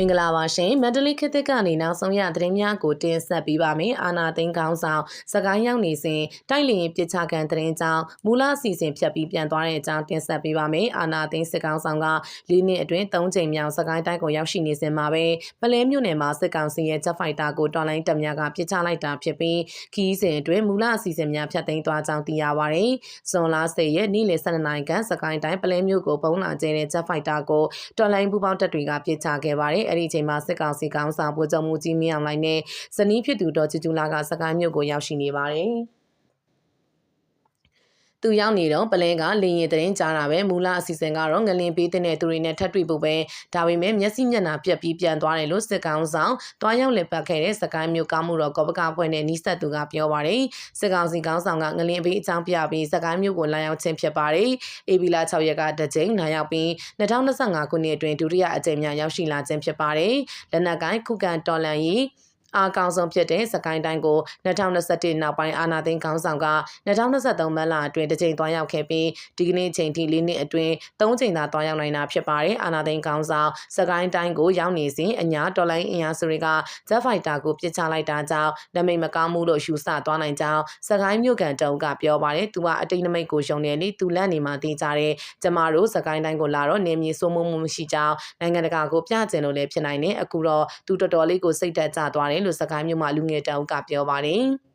မင်္ဂလာပါရှင်မန္တလေးခေတ်သစ်ကနေနောက်ဆုံးရသတင်းများကိုတင်ဆက်ပေးပါမယ်အာနာသိန်းကောင်းဆောင်စကိုင်းရောက်နေစဉ်တိုက်လျင်ပြစ်ချခံသတင်းကြောင်းမူလအစီအစဉ်ဖြတ်ပြီးပြန်သွားတဲ့အကြောင်းတင်ဆက်ပေးပါမယ်အာနာသိန်းစစ်ကောင်းဆောင်က၄နှစ်အတွင်း၃ချိန်မြောက်စကိုင်းတိုင်းကိုရောက်ရှိနေစဉ်မှာပဲပလဲမြို့နယ်မှာစစ်ကောင်စီရဲ့ဂျက်ဖိုက်တာကိုတော်လိုင်းတပ်များကပြစ်ချလိုက်တာဖြစ်ပြီးခီးစဉ်အတွင်းမူလအစီအစဉ်များဖြတ်သိမ်းသွားကြောင်းသိရပါတယ်ဇွန်လ10ရက်နေ့လယ်12နာရီခန့်စကိုင်းတိုင်းပလဲမြို့ကိုပုံလာကျဲတဲ့ဂျက်ဖိုက်တာကိုတော်လိုင်းပူပေါင်းတပ်တွေကပြစ်ချခဲ့ပါတယ်အဲ့ဒီအချိန်မှာစစ်ကောင်စီကောင်းဆောင်ဗိုလ်ချုပ်မှုကြီးမင်းအောင်လှိုင်နဲ့ဇနီးဖြစ်သူတော်ကျူကျူလာကစကိုင်းမြို့ကိုရောက်ရှိနေပါတယ်။ သူရောက်နေတော့ပလင်းကလင်းရင်တဲ့ကြားတာပဲမူလအစီအစဉ်ကတော့ငလင်ပေးတဲ့သူတွေနဲ့ထပ်တွေ့ဖို့ပဲဒါပေမဲ့မျက်စိမျက်နှာပြက်ပြီးပြန်သွားတယ်လို့စစ်ကောင်ဆောင်တွားရောက်လည်ပတ်ခဲ့တဲ့စကိုင်းမျိုးကောင်းမှုတော်ကောပကဖွဲ့နဲ့နီးစပ်သူကပြောပါတယ်စစ်ကောင်စီကောင်းဆောင်ကငလင်ပေးအကြောင်းပြပြီးစကိုင်းမျိုးကိုလာရောက်ခြင်းဖြစ်ပါတယ်အေဘီလာ6ရက်ကတကြိမ်လာရောက်ပြီး2025ခုနှစ်အတွင်းဒုတိယအကြိမ်မြောက်ရောက်ရှိလာခြင်းဖြစ်ပါတယ်လက်နက်ကိုင်းခုခံတော်လန်ရေး အားကောင်းဆုံးဖြစ်တဲ့စကိုင်းတိုင်းကို2021နောက်ပိုင်းအာနာသိန်းခေါင်းဆောင်က2023မတ်လအတွင်းတစ်ကြိမ်သွားရောက်ခဲ့ပြီးဒီကနေ့ချိန်ထိ၄နှစ်အတွင်း၃ကြိမ်သာသွားရောက်နိုင်တာဖြစ်ပါတယ်အာနာသိန်းခေါင်းဆောင်စကိုင်းတိုင်းကိုရောက်နေစဉ်အညာတော်လိုင်းအင်အားစုတွေကဂျက်ဖိုက်တာကိုပစ်ချလိုက်တာကြောင့်နမိတ်မကောင်းမှုလို့ယူဆသွားနိုင်ကြောင်းစကိုင်းမြို့ကန်တုံးကပြောပါတယ်သူကအတိတ်နမိတ်ကိုရှုံတယ်လေသူလက်နေမှာသိကြတဲ့ကျမတို့စကိုင်းတိုင်းကိုလာတော့နေမြေစိုးမိုးမှုမရှိကြောင်းနိုင်ငံတကာကိုပြကျင်လို့လည်းဖြစ်နိုင်တယ်အခုတော့သူတော်တော်လေးကိုစိတ်တက်ကြသွားတယ်တယ်လို့စကိုင်းမြို့မှာလူငယ်တအုပ်ကပြောပါတယ်။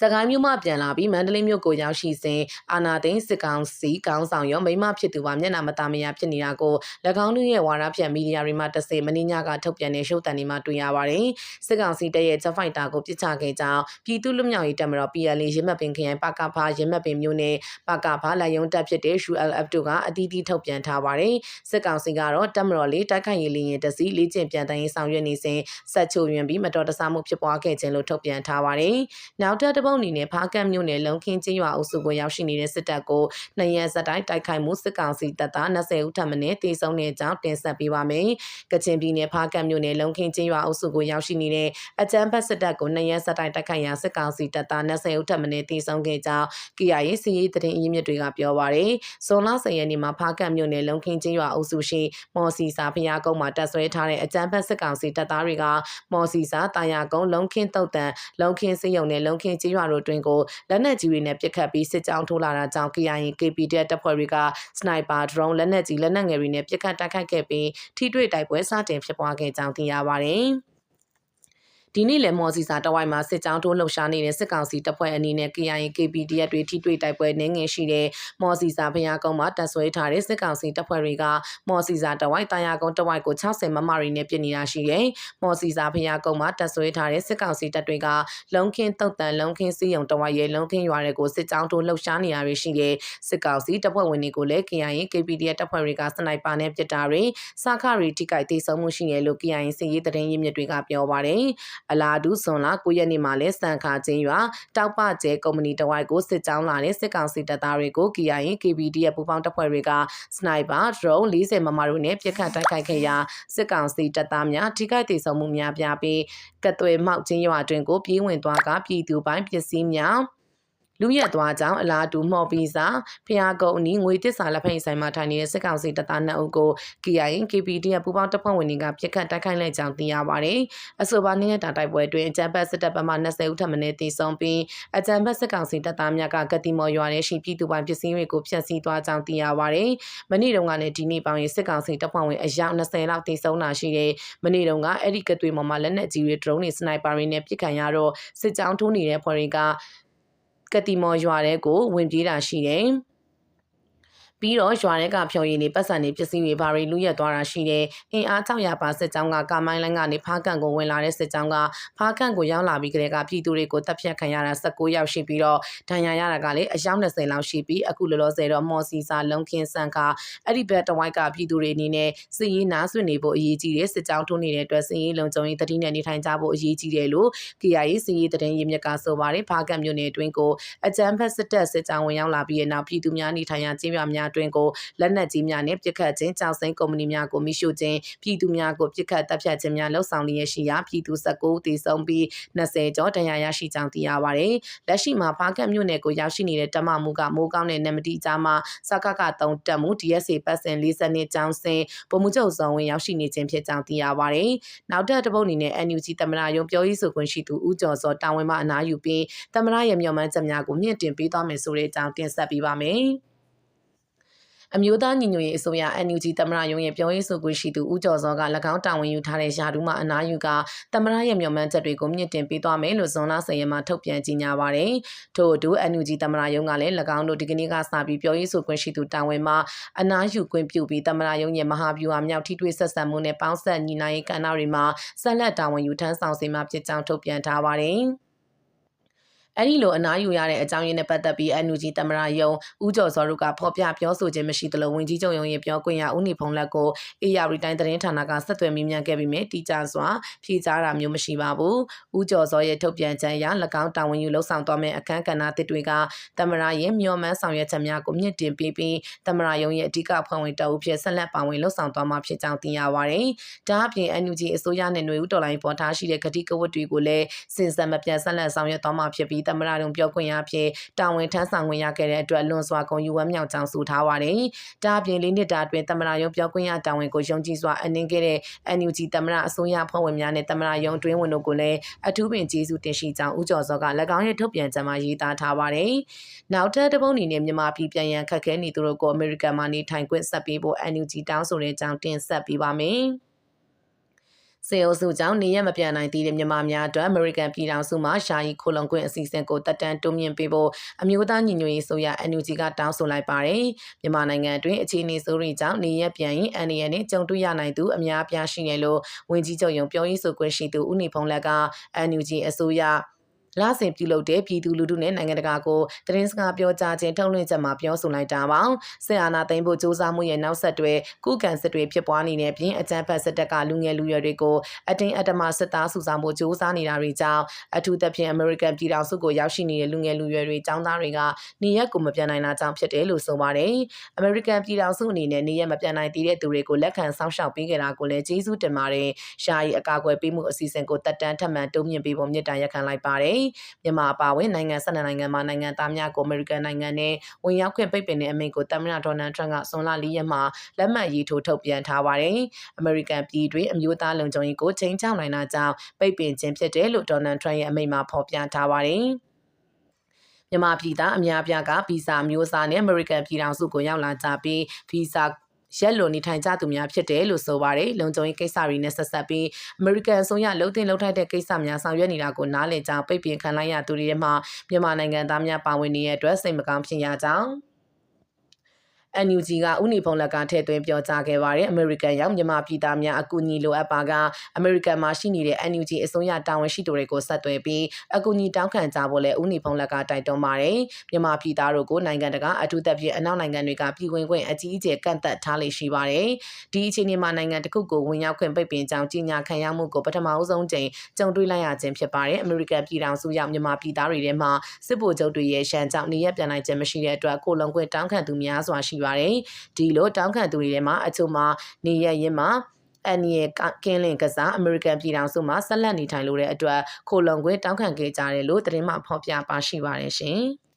စကိုင်းမြို့မှပြန်လာပြီးမန္တလေးမြို့ကိုရောက်ရှိစဉ်အာနာသိန်းစစ်ကောင်စီကောင်းဆောင်ရောမိမဖြစ်သူပါမျက်နှာမသားမယာဖြစ်နေတာကို၎င်းတို့ရဲ့ဝါဒဖြန့်မီဒီယာတွေမှာတစေမင်းညကထုတ်ပြန်တဲ့ရှုပ်တန်တွေမှာတွေ့ရပါတယ်။စစ်ကောင်စီတပ်ရဲ့ချက်ဖိုက်တာကိုပြစ်ချခဲ့ကြောင်းပြည်သူ့လူမျိုးရေးတပ်မတော် PLA ရင်းမှတ်ပင်ခရိုင်ပကဖာရင်းမှတ်ပင်မြို့နယ်ပကဖာလိုက်ယုံတပ်ဖြစ်တဲ့ ULF တို့ကအတီးတီးထုတ်ပြန်ထားပါတယ်။စစ်ကောင်စီကတော့တပ်မတော်လေးတိုက်ခိုက်ရေးလင်းရင်တစီလေးကျင့်ပြန်တန်းရေးဆောင်ရွက်နေစဉ်ဆက်ချိုယွင်ပြီးမတော်တဆမှုဖြစ်ပွားခဲ့ခြင်းလို့ထုတ်ပြန်ထားပါတယ်။နောက်ထပ်တစ်ပုတ်အနေနဲ့ဖားကတ်မြို့နယ်လုံခင်းချင်းရွာအုပ်စုကိုရောက်ရှိနေတဲ့စစ်တပ်ကိုနှစ်ရက်ဆက်တိုက်တိုက်ခိုက်မှုစစ်ကောင်စီတပ်သား20ဦးထပ်မံတေဆုံးတဲ့အကြောင်းတင်ဆက်ပေးပါမယ်။ကချင်ပြည်နယ်ဖားကတ်မြို့နယ်လုံခင်းချင်းရွာအုပ်စုကိုရောက်ရှိနေတဲ့အကြမ်းဖက်စစ်တပ်ကိုနှစ်ရက်ဆက်တိုက်တိုက်ခိုက်ရာစစ်ကောင်စီတပ်သား20ဦးထပ်မံတေဆုံးခဲ့ကြောင်း KIA စီရေးသတင်းအရင်းမြစ်တွေကပြောပါရယ်။ဇွန်လ10ရက်နေ့မှာဖားကတ်မြို့နယ်လုံခင်းချင်းရွာအုပ်စုရှိမော်စီစာဖျားကုန်းမှာတပ်ဆွဲထားတဲ့အကြမ်းဖက်စစ်ကောင်စီတပ်သားတွေကမော်စီစာတာယာကုန်းလုံခင်းတုတ်တန်လုံခင်းစရုံနဲ့လုံခင်းချင်းရွာတို့တွင်ကိုလက်နက်ကြီးတွေနဲ့ပစ်ခတ်ပြီးစစ်ကြောင်းထိုးလာတာကြောင့် KIA KPDF တပ်ဖွဲ့တွေကစနိုက်ပါဒရုန်းလက်နက်ကြီးလက်နက်ငယ်တွေနဲ့ပစ်ခတ်တိုက်ခိုက်ခဲ့ပြီးထိတွေ့တိုက်ပွဲစတင်ဖြစ်ပွားခဲ့ကြောင်းသိရပါတယ်။ ဒီနေ့လည်းမော်စီစာတဝိုက်မှာစစ်ကြောင်းထိုးလှုပ်ရှားနေတဲ့စစ်ကောင်စီတပ်ဖွဲ့အနေနဲ့ KIA KPDF တွေထိတွေ့တိုက်ပွဲနှင်းငယ်ရှိတဲ့မော်စီစာဖျားကုန်းမှာတပ်ဆွဲထားတဲ့စစ်ကောင်စီတပ်ဖွဲ့တွေကမော်စီစာတဝိုက်တာယာကုန်းတဝိုက်ကို60မမရီနဲ့ပြည်နေတာရှိတယ်။မော်စီစာဖျားကုန်းမှာတပ်ဆွဲထားတဲ့စစ်ကောင်စီတပ်တွေကလုံခင်းတုတ်တန်လုံခင်းစီယုံတဝိုက်ရဲ့လုံခင်းရွာတွေကိုစစ်ကြောင်းထိုးလှုပ်ရှားနေရရှိတဲ့စစ်ကောင်စီတပ်ဖွဲ့ဝင်တွေကိုလည်း KIA KPDF တပ်ဖွဲ့တွေကစနိုက်ပါနဲ့ပစ်တာတွေစာခရီထိကြိုက်ဒေဆုံးမှုရှိတယ်လို့ KIA စစ်ရေးသတင်းရင်းမြစ်တွေကပြောပါတယ်။ အလာဒူဇွန်လ9ရက်နေ့မှာလဲစံခါချင်းရွာတောက်ပကျဲကုမ္ပဏီတဝိုက်ကိုစစ်ကြောင်းလာတဲ့စစ်ကောင်စီတပ်သားတွေကို KIA KBD ရဲ့ပူးပေါင်းတပ်ဖွဲ့တွေကစနိုက်ပါဒရုန်း40မမတို့နဲ့ပစ်ခတ်တိုက်ခိုက်ခဲ့ရာစစ်ကောင်စီတပ်သားများထိခိုက်ဒေဆုံးမှုများပြားပြီးကသွေမောက်ချင်းရွာတွင်ကိုပြေးဝင်သွားကပြည်သူပိုင်းပစ္စည်းများ လူရက်သွားကြောင်းအလားတူမှော်ပီစာဖျားကုန်းအနီးငွေတစ္ဆာလက်ဖက်ဆိုင်မှာထိုင်နေတဲ့စစ်ကောင်စီတပ်သား2ဦးကို KIA KPD ပူးပေါင်းတပ်ဖွဲ့ဝင်တွေကပြစ်ခတ်တိုက်ခိုက်လိုက်ကြောင်းသိရပါတယ်။အဆိုပါနေ့ရက်တာတိုက်ပွဲတွင်အကြမ်းဖက်စစ်တပ်ဘက်မှ20ဦးထပ်မံတေဆုံးပြီးအကြမ်းဖက်စစ်ကောင်စီတပ်သားများကကတိမော်ရွာထဲရှိပြည်သူပိုင်းပစ္စည်းတွေကိုဖျက်ဆီးသွားကြောင်းသိရပါတယ်။မနေ့တုန်းကလည်းဒီနေ့ပေါင်းရင်စစ်ကောင်စီတပ်ဖွဲ့ဝင်အယောက်20လောက်တေဆုံးလာရှိတဲ့မနေ့တုန်းကအဲ့ဒီကသွေးမော်မှာလက်နက်ကြီးတွေဒရုန်းတွေစနိုက်ပါတွေနဲ့ပစ်ခတ်ရတော့စစ်ကြောင်းထိုးနေတဲ့ဖွဲ့တွေက ကတိမော်ရွာတဲ့ကိုဝင်ပြေးတာရှိတယ်။ ပြီးတော့ရွာထဲကဖြော်ရည်နေပတ်စံနေပစ္စည်းတွေဘာတွေလူရက်သွားတာရှိတယ်။အင်အား600ပါစစ်ကြောင်းကကာမိုင်းလိုင်းကနေဖားကန်ကိုဝင်လာတဲ့စစ်ကြောင်းကဖားကန်ကိုရောက်လာပြီးကလေးကပြည်သူတွေကိုတပ်ဖြတ်ခံရတာ19ယောက်ရှိပြီးတော့ဒဏ်ရာရတာကလည်းအယောက်20လောက်ရှိပြီးအခုလောလောဆယ်တော့မော်စီစာလုံခင်းဆန်ခါအဲ့ဒီဘက်တဝိုက်ကပြည်သူတွေအနေနဲ့စစ်ရေးနားဆွနေဖို့အရေးကြီးတယ်စစ်ကြောင်းထုံးနေတဲ့အတွက်စစ်ရေးလုံခြုံရေးတတိနဲ့နေထိုင်ကြဖို့အရေးကြီးတယ်လို့ KIA စစ်ရေးတရင်ရင်းမြစ်ကဆိုပါတယ်ဖားကန်မြို့နယ်အတွင်းကိုအကြမ်းဖက်စစ်တပ်စစ်ကြောင်းဝင်ရောက်လာပြီးတဲ့နောက်ပြည်သူများနေထိုင်ရာကျေးရွာများအတွင်းကိုလက်နက်ကြီးများနှင့်ပစ်ခတ်ခြင်းကြောက်စိမ်းကုမ္ပဏီများကိုမိရှုခြင်းပြည်သူများကိုပစ်ခတ်တပ်ဖြတ်ခြင်းများလှုပ်ဆောင်လျက်ရှိရာပြည်သူ19ဦးသေဆုံးပြီး20ကျော်တရားရရှိကြောင်းသိရပါတယ်။လက်ရှိမှာဖားကတ်မြို့နယ်ကိုရောက်ရှိနေတဲ့တမမှုကမိုးကောင်းတဲ့နမတီကြားမှာစကက3တက်မှု DSA ပတ်စင်40နှစ်ကျောင်းစင်ပုံမှုချုပ်ဆောင်ဝင်ရောက်ရှိနေခြင်းဖြစ်ကြောင်းသိရပါတယ်။နောက်ထပ်တစ်ပုတ်အနေနဲ့ NUG တမနာယုံပြောရေးဆိုခွင့်ရှိသူဦးကျော်စောတာဝန်မှအနားယူပြီးတမနာရဲ့မျှော်မှန်းချက်များကိုမြင့်တင်ပေးသွားမယ်ဆိုတဲ့အကြောင်းတင်ဆက်ပေးပါမယ်။ အမျိုးသားညီညွတ်ရေးအစိုးရ NUG သမ္မတရုံးရဲ့ပြောရေးဆိုခွင့်ရှိသူဦးကျော်စောက၎င်းတာဝန်ယူထားတဲ့ယာဒူးမှအနားယူကသမ္မတရဲ့မျှော်မှန်းချက်တွေကိုမြင့်တင်ပေးသွားမယ်လို့ဇွန်လ10ရက်မှာထုတ်ပြန်ကြေညာပါတယ်။ထို့အတူ NUG သမ္မတရုံးကလည်း၎င်းတို့ဒီကနေ့ကစပြီးပြောရေးဆိုခွင့်ရှိသူတာဝန်မှအနားယူခွင့်ပြုပြီးသမ္မတရုံးရဲ့မဟာဗျူဟာမြောက်ထိတွေ့ဆက်ဆံမှုနဲ့ပေါင်းဆက်ညီနိုင်ရေးကဏ္ဍတွေမှာဆက်လက်တာဝန်ယူထမ်းဆောင်စေမှာဖြစ်ကြောင်းထုတ်ပြန်ထားပါတယ်။ အဲ့ဒီလိုအနားယူရတဲ့အကြောင်းရင်းနဲ့ပတ်သက်ပြီး NUG သမ္မတယုံဦးကျော်စောတို့ကဖော်ပြပြောဆိုခြင်းမရှိသလိုဝင်ကြီးချုပ်ရုံရဲ့ပြောခွင့်ရဦးနေဖုံလက်ကို AR တိုင်းသတင်းဌာနကဆက်သွယ်မိမြန်ခဲ့ပြီးမြဲတီကြစွာဖြေကြားတာမျိုးမရှိပါဘူး။ဦးကျော်စောရဲ့ထုတ်ပြန်ချက်အရ၎င်းတာဝန်ယူလှုပ်ဆောင်သွားမယ့်အခမ်းကဏ္ဍတစ်တွေကသမ္မတရဲ့မျှော်မှန်းဆောင်ရွက်ချက်များကိုမြင့်တင်ပေးပြီးသမ္မတယုံရဲ့အဓိကဖွဲ့ဝင်တအုပ်ဖြစ်ဆက်လက်ပါဝင်လှုပ်ဆောင်သွားမှာဖြစ်ကြောင်းသိရပါတယ်။ဒါအပြင် NUG အစိုးရနဲ့ຫນွေဦးတော်လိုင်းပေါ်ထားရှိတဲ့ဂတိကဝတ်တွေကိုလည်းစင်စံမပြတ်ဆက်လက်ဆောင်ရွက်သွားမှာဖြစ်ပြီးသမ္မတရုံပြောခွင့်ရဖြစ်တာဝန်ထမ်းဆောင်ခွင့်ရခဲ့တဲ့အတွက်လွန်စွာဂုဏ်ယူဝမ်းမြောက်ကြောင်းဆိုထားပါတယ်။ဒါအပြင်လေးနှစ်တာအတွင်းသမ္မတရုံပြောခွင့်ရတာဝန်ကိုယုံကြည်စွာအနှင်းခဲ့တဲ့ NUG သမ္မတအစိုးရဖွဲ့ဝင်များနဲ့သမ္မတရုံတွင်းဝင်တို့ကိုလည်းအထူးပင်ကျေးဇူးတင်ရှိကြောင်းဦးကျော်စောက၎င်းရဲ့ထုတ်ပြန်ချက်မှာရေးသားထားပါတယ်။နောက်ထပ်တစ်ပုဒ်အနေနဲ့မြန်မာပြည်ပြန်ရန်ခက်ခဲနေသူတို့ကိုအမေရိကန်မှာနေထိုင်ခွင့်ဆက်ပေးဖို့ NUG တောင်းဆိုတဲ့အကြောင်းတင်ဆက်ပေးပါမယ်။ စေအုပ်စုကြောင့်နေရမပြန်နိုင်သေးတဲ့မြန်မာများအတွက် American ပြည်ထောင်စုမှရှာယီခိုလုံခွင့်အစီအစဉ်ကိုတက်တန်းတိုးမြင့်ပေးဖို့အမျိုးသားညီညွတ်ရေးဆိုရ NUG ကတောင်းဆိုလိုက်ပါတယ်။မြန်မာနိုင်ငံအတွင်းအခြေအနေဆိုးတွေကြောင့်နေရပြန်ရင် NUG နဲ့ကြုံတွေ့ရနိုင်သူအများအပြားရှိနေလို့ဝန်ကြီးချုပ်ရုံပြောရေးဆိုခွင့်ရှိသူဦးနေဖုံးလက်က NUG အစိုးရ လစဉ်ပြုလုပ်တဲ့ပြည်သူလူထုနဲ့နိုင်ငံတကာကိုသတင်းစကားပြောကြားခြင်းထုတ်လွှင့်ချက်မှာပြောဆိုလိုက်တာပါ။စစ်အာဏာသိမ်းဖို့စ조사မှုရဲ့နောက်ဆက်တွဲကုကံစစ်တွေဖြစ်ပွားနေတဲ့ပြင်အကြမ်းဖက်စစ်တပ်ကလူငယ်လူရွယ်တွေကိုအတင်းအဓမ္မစစ်သားစုဆောင်ဖို့စ조사နေတာတွေကြောင့်အထူးသဖြင့် American ပြည်ထောင်စုကိုရောက်ရှိနေတဲ့လူငယ်လူရွယ်တွေចောင်းသားတွေကနေရက်ကိုမပြန်နိုင်တာကြောင့်ဖြစ်တယ်လို့ဆိုပါတယ်။ American ပြည်ထောင်စုအနေနဲ့နေရက်မပြန်နိုင်သေးတဲ့သူတွေကိုလက်ခံစောင့်ရှောက်ပေးကြတာကိုလည်းကျေးဇူးတင်ပါတယ်။ရှားရီအကာအကွယ်ပေးမှုအစီအစဉ်ကိုတက်တန်းထပ်မံတိုးမြင့်ပေးဖို့မြစ်တာရက်ခံလိုက်ပါတယ်။ မြန်မာအပါအဝင်နိုင်ငံ၁၂နိုင်ငံမှာနိုင်ငံသားများကိုအမေရိကန်နိုင်ငံနဲ့ဝင်ရောက်ခွင့်ပိတ်ပင်တဲ့အမိန့်ကိုသမ္မတဒေါ်နယ်ထရန့်ကဇွန်လ၄ရက်မှာလက်မှတ်ရေးထိုးထုတ်ပြန်ထားပါတယ်။အမေရိကန်ပြည်တွင်းအမျိုးသားလုံခြုံရေးကိုချိန်ချောက်နိုင်တာကြောင့်ပိတ်ပင်ခြင်းဖြစ်တယ်လို့ဒေါ်နယ်ထရန့်ရဲ့အမိန့်မှာဖော်ပြထားပါတယ်။မြန်မာပြည်သားအများပြားကဗီဇာမျိုးစားနဲ့ American ပြည်ထောင်စုကိုရောက်လာကြပြီးဗီဇာ ရက်လွန်နေထိုင်ကြသူများဖြစ်တယ်လို့ဆိုပါတယ်လုံခြုံရေးကိစ္စတွေနဲ့ဆက်ဆက်ပြီး American အစိုးရလှုပ်တင်လှုပ်ထိုက်တဲ့ကိစ္စများဆောင်ရွက်နေတာကိုနားလည်ကြောင်းပိတ်ပင်ခံလိုက်ရသူတွေထဲမှာမြန်မာနိုင်ငံသားများပါဝင်နေတဲ့အတွက်စိတ်မကောင်းဖြစ်ရကြောင်း NUG ကဥနီဖုံလက်ကထည့်သွင်းပြောကြားခဲ့ပါတယ်။ American ရောက်မြန်မာပြည်သားများအကူအညီလိုအပ်ပါက American မှာရှိနေတဲ့ NUG အစိုးရတာဝန်ရှိသူတွေကိုဆက်သွယ်ပြီးအကူအညီတောင်းခံကြဖို့လည်းဥနီဖုံလက်ကတိုက်တွန်းပါတယ်။မြန်မာပြည်သားတို့ကိုနိုင်ငံတကာအထူးသဖြင့်အနောက်နိုင်ငံတွေကပြည်ဝင်ခွင့်အကြီးအကျယ်ကန့်သက်ထားလေရှိပါတယ်။ဒီအခြေအနေမှာနိုင်ငံတစ်ခုကိုဝင်ရောက်ခွင့်ပိတ်ပင်ကြောင်းကြီးညာခံရမှုကိုပထမအဆုံးချိန်ကြုံတွေ့လိုက်ရခြင်းဖြစ်ပါတယ်။ American ပြည်ထောင်စုရောက်မြန်မာပြည်သားတွေထဲမှာစစ်ဗိုလ်ချုပ်တွေရဲ့ရှမ်းကြောင့်နေရပြန်နိုင်ခြင်းမရှိတဲ့အတွက်ကိုလုံခွင့်တောင်းခံသူများစွာရှိပါတယ်။ဒီလိုတောင်းခံသူတွေထဲမှာအချို့မှာနေရရင်မှာအန်ရဲ့ကင်းလင်ကစားအမေရိကန်ပြည်ထောင်စုမှာဆက်လက်နေထိုင်လို့တဲ့အတွက်ခိုလုံခွင့်တောင်းခံခဲ့ကြတယ်လို့သတင်းမှဖော်ပြပါရှိပါတယ်ရှင်။